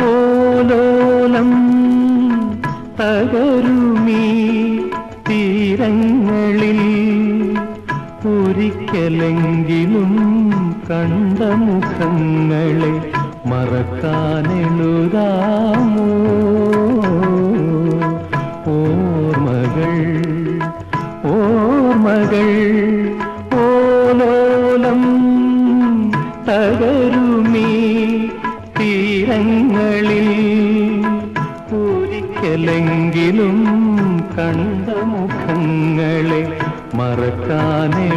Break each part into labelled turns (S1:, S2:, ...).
S1: പോലോലം തകരുമീ തീരങ്ങളിൽ ഒരിക്കലെങ്കിലും കണ്ട മുഖങ്ങളെ മറക്കാനെഴുതാമോ? ഓർമ്മകൾ ഓർമ്മകൾ തീരങ്ങളിൽ ഒരിക്കലെങ്കിലും കണ്ട മുഖങ്ങളെ മറക്കാനെഴുതാമോ?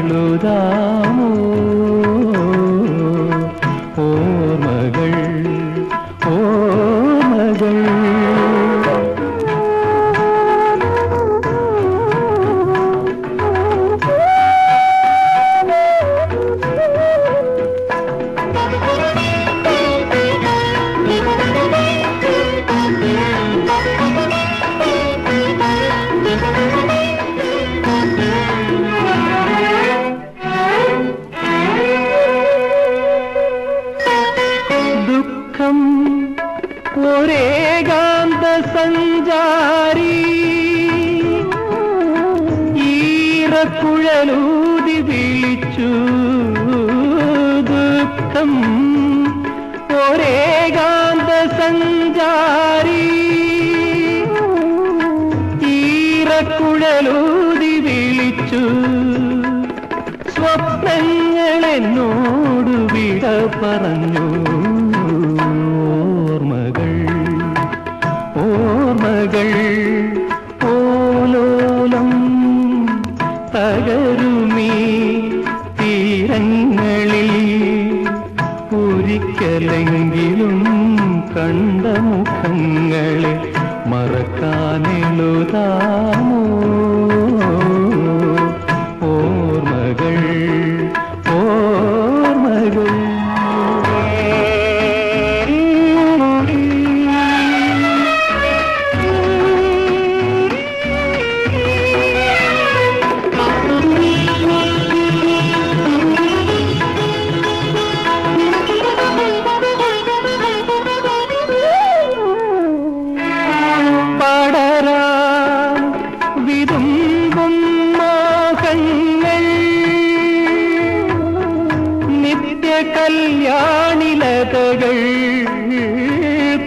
S1: ദുഃഖം ഒരേകാന്ത സഞ്ചാരി. ഈറക്കുഴലൂതി വിളിച്ചു. ദുഃഖം ഒരേകാന്ത സഞ്ചാരി എന്നോട് വിട പറഞ്ഞു. ഓർമ്മകൾ ഓർമ്മകൾ ഓലോലം തകരുമീ തീരങ്ങളിൽ. ഒരിക്കലെങ്കിലും കണ്ട മുഖങ്ങളെ മറക്കാനെഴുതാമോ?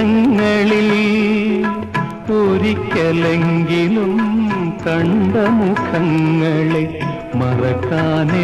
S1: തീരങ്ങളിൽ ഒരിക്കലെങ്കിലും കണ്ട മുഖങ്ങളെ മറക്കാനെഴുതാമോ?